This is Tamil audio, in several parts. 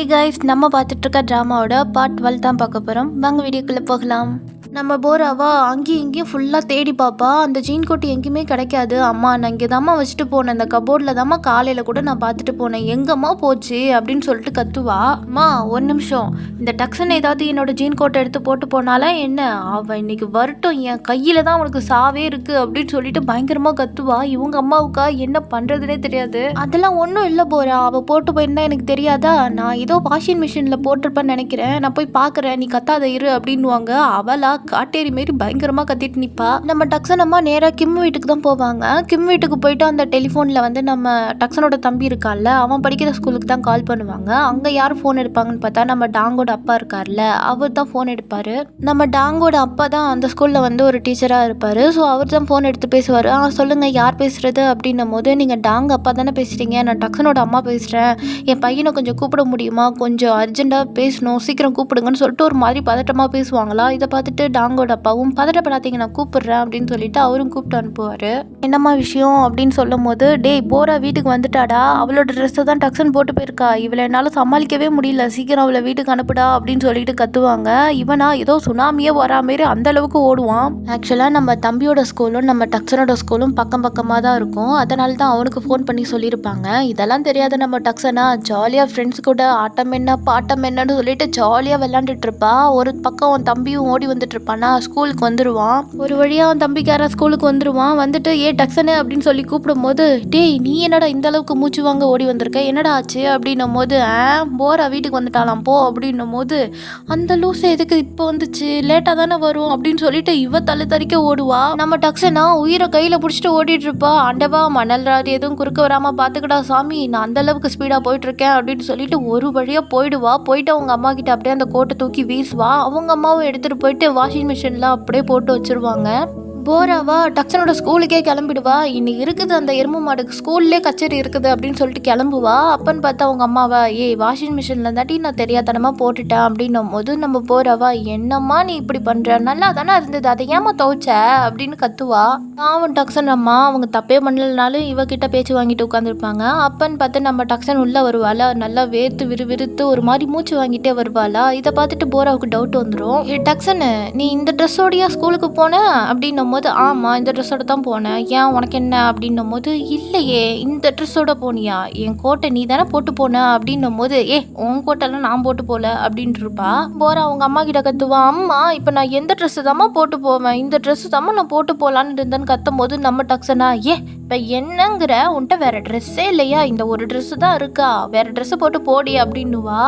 இ கைஸ் நம்ம பார்த்துட்டு இருக்க ட்ராமாவோட பார்ட் டுவெல் தான் பார்க்க போகிறோம் வாங்க வீடியோக்குள்ளே போகலாம். நம்ம போராவா? அங்கேயும் இங்கேயும் ஃபுல்லாக தேடி பார்ப்பா அந்த ஜீன் கோட்டி எங்கேயுமே கிடைக்காது. அம்மா நான் இங்கே தாம்மா வச்சுட்டு போனேன். இந்த கபோர்டில் தாம்மா காலையில் கூட நான் பார்த்துட்டு போனேன். எங்கம்மா போச்சு? அப்படின்னு சொல்லிட்டு கத்துவா. அம்மா ஒரு நிமிஷம். இந்த டக்ஸன் ஏதாவது என்னோட ஜீன் கோட்டை எடுத்து போட்டு போனாலே என்ன? அவள் இன்னைக்கு வரட்டும். என் கையில் தான் அவனுக்கு சாவே இருக்குது அப்படின்னு சொல்லிட்டு பயங்கரமாக கத்துவா. இவங்க அம்மாவுக்கா என்ன பண்ணுறதுனே தெரியாது. அதெல்லாம் ஒன்றும் இல்லை போரா அவள் போட்டு போயிருந்தா எனக்கு தெரியாதா? நான் ஏதோ வாஷிங் மிஷினில் போட்டிருப்பேன்னு நினைக்கிறேன். நான் போய் பார்க்குறேன். நீ கத்தாத இரு அப்படின்னுவாங்க. அவளா காட்டேரி மாரி பயங்கரமாக கத்திட்டு நிற்பா நம்ம டக்ஸன் அம்மா நேராக கிம் வீட்டுக்கு தான் போவாங்க. கிம் வீட்டுக்கு போயிட்டு அந்த டெலிஃபோனில் வந்து நம்ம டக்ஸனோட தம்பி இருக்கான்ல அவன் படிக்கிற ஸ்கூலுக்கு தான் கால் பண்ணுவாங்க. அங்கே யார் ஃபோன் எடுப்பாங்கன்னு பார்த்தா நம்ம டாங்கோட அப்பா இருக்கார்ல அவர் தான் ஃபோன் எடுப்பார். நம்ம டாங்கோட அப்பா தான் அந்த ஸ்கூலில் வந்து ஒரு டீச்சராக இருப்பார். ஸோ அவர் தான் ஃபோன் எடுத்து பேசுவார். ஆ சொல்லுங்கள் யார் பேசுகிறது அப்படின்னும் போது நீங்கள் டாங் அப்பா தானே பேசுகிறீங்க நான் டக்ஸனோட அம்மா பேசுகிறேன் என் பையனை கொஞ்சம் கூப்பிட முடியுமா? கொஞ்சம் அர்ஜென்ட்டாக பேசணும். சீக்கிரம் கூப்பிடுங்கன்னு சொல்லிட்டு ஒரு மாதிரி பதட்டமாக பேசுவாங்களா? இதை பார்த்துட்டு டாங்கோட அப்பாவும் பதட்டப்படாதீங்க நான் கூப்பிடுறேன் அப்படின்னு சொல்லிட்டு அவரும் கூப்பிட்டு அனுப்புவார். என்னம்மா விஷயம்? அப்படின்னு சொல்லும் போது டேய் போரா வீட்டுக்கு வந்துட்டாடா. அவளோட ட்ரெஸ்ஸை தான் டக்ஸன் போட்டு போயிருக்கா. இவளை என்னால் சமாளிக்கவே முடியல. சீக்கிரம் அவளை வீட்டுக்கு அனுப்புடா அப்படின்னு சொல்லிட்டு கத்துவாங்க. இவனா ஏதோ சுனாமியே வரா மாரி அந்த அளவுக்கு ஓடுவான். ஆக்சுவலாக நம்ம தம்பியோட ஸ்கூலும் நம்ம டக்ஸனோட ஸ்கூலும் பக்கம் பக்கமாக தான் இருக்கும். அதனால தான் அவனுக்கு ஃபோன் பண்ணி சொல்லியிருப்பாங்க. இதெல்லாம் தெரியாத நம்ம டக்ஸனா ஜாலியாக ஃப்ரெண்ட்ஸ் கூட ஆட்டம் என்ன பாட்டம் என்னன்னு சொல்லிட்டு ஜாலியாக விளாண்டுட்டு இருப்பா. ஒரு பக்கம் தம்பியும் ஓடி வந்துட்டு இருப்பானா ஸ்கூலுக்கு வந்துடுவான் ஒரு வழியாக அவன் தம்பிக்காரன் ஸ்கூலுக்கு வந்துடுவான் வந்துட்டு ஏ டக்ஸனு அப்படின்னு சொல்லி கூப்பிடும்போது டேய் நீ என்னடா இந்த அளவுக்கு மூச்சு வாங்க ஓடி வந்திருக்க? என்னடா ஆச்சு? அப்படின்னும் போது ஆ போரா வீட்டுக்கு வந்துட்டாலாம் போ அப்படின்னும் போது அந்த லூஸ் எதுக்கு இப்போ வந்துச்சு? லேட்டாக தானே வரும் அப்படின்னு சொல்லிட்டு இவ தலை தறிக்க ஓடுவா. நம்ம டக்ஸனா உயிரை கையில் பிடிச்சிட்டு ஓடிட்டு இருப்பா. ஆண்டவா மணல் ராது எதுவும் குறுக்க வராமல் பார்த்துக்கடா சாமி. நான் அந்த அளவுக்கு ஸ்பீடாக போயிட்டு இருக்கேன் அப்படின்னு சொல்லிட்டு ஒரு வழியாக போயிடுவா. போயிட்டு அவங்க அம்மா கிட்ட அப்படியே அந்த கோட்டை தூக்கி வீசுவா. அவங்க அம்மாவும் எடுத்துட்டு போயிட்டு வாஷிங் மிஷினில் அப்படியே போட்டு வச்சிருவாங்க. போராவா டக்ஸனோட ஸ்கூலுக்கே கிளம்பிடுவா. இன்னைக்கு இருக்குது அந்த எருமை மாடுக்கு ஸ்கூல்லே கச்சேரி இருக்குது அப்படின்னு சொல்லிட்டு கிளம்புவா. அப்பன்னு பார்த்தா அவங்க அம்மாவா ஏய் வாஷிங் மிஷினில் தாட்டி நான் தெரியாதனமா போட்டுட்டேன் அப்படின்னும் போது நம்ம போராவா என்னம்மா நீ இப்படி பண்ற? நல்லா தானே இருந்தது. அதை ஏமா துவைச்ச? அப்படின்னு கத்துவா. பாவம் டக்ஸன் அம்மா அவங்க தப்பே பண்ணலனாலும் இவகிட்ட பேச்சு வாங்கிட்டு உட்காந்துருப்பாங்க. அப்பன்னு பார்த்து நம்ம டக்ஸன் உள்ள வருவாளா? நல்லா வேர்த்து விறுவிறுத்து ஒரு மாதிரி மூச்சு வாங்கிட்டே வருவாளா? இதை பார்த்துட்டு போராவுக்கு டவுட் வந்துடும் ஏ டக்ஸனு நீ இந்த ட்ரெஸ்ஸோடையா ஸ்கூலுக்கு போன? அப்படின்னும் போது ஆமாம் இந்த ட்ரெஸ்ஸோட தான் போனேன். ஏன் உனக்கு என்ன? அப்படின்னும் போது இல்லையே இந்த ட்ரெஸ்ஸோட போனியா? என் கோட்டை நீ தானே போட்டு போன? அப்படின்னும் போது ஏ உன் கோட்டெல்லாம் நான் போட்டு போல. அப்படின்ட்டு இருப்பா போற அவங்க அம்மா கிட்ட கத்துவா அம்மா இப்போ நான் எந்த ட்ரெஸ்ஸு தாம்மா போட்டு போவேன்? இந்த ட்ரெஸ்ஸு தாம்மா நான் போட்டு போகலான்னு இருந்தேன்னு கத்தும் போது நம்ம டக்ஸனா ஏ இப்போ என்னங்கிற? உன்கிட்ட வேற ட்ரெஸ்ஸே இல்லையா? இந்த ஒரு ட்ரெஸ்ஸு தான் இருக்கா? வேற ட்ரெஸ்ஸு போட்டு போடி அப்படின்னுவா.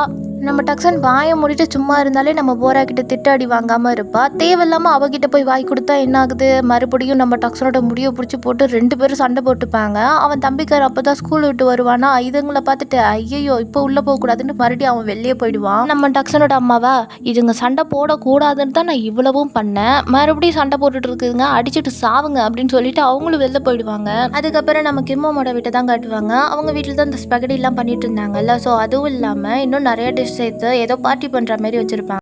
நம்ம டக்ஸன் வாயை மூடிட்டு சும்மா இருந்தாலே நம்ம போரா கிட்ட திட்டு அடி வாங்காம இருப்பா. தேவையில்லாமல் அவகிட்ட போய் வாய் கொடுத்தா என்ன ஆகுது? மறுபடியும் நம்ம டக்ஸனோட முடியை பிடிச்சி போட்டு ரெண்டு பேரும் சண்டை போட்டுப்பாங்க. அவன் தம்பிக்கார் அப்போ தான் ஸ்கூல் விட்டு வருவானா? இதுங்களை பார்த்துட்டு ஐயோ இப்போ உள்ள போக கூடாதுன்னு மறுபடியும் அவன் வெளியே போயிடுவான். நம்ம டக்ஸனோட அம்மாவா இதுங்க சண்டை போடக்கூடாதுன்னு தான் நான் இவ்வளவும் பண்ணேன். மறுபடியும் சண்டை போட்டுட்டு இருக்குதுங்க அடிச்சுட்டு சாவுங்க அப்படின்னு சொல்லிட்டு அவங்களும் வெளில போயிடுவாங்க. அதுக்கப்புறம் நம்ம கிம்மோட வீட்டை தான் காட்டுவாங்க. அவங்க வீட்டில் தான் இந்த ஸ்பெகடி எல்லாம் பண்ணிட்டு இருந்தாங்கல்ல ஸோ அதுவும் இல்லாமல் இன்னும் நிறைய டிஷ் சேர்த்து ஏதோ பார்ட்டி பண்ணுற மாதிரி வச்சிருப்பாங்க.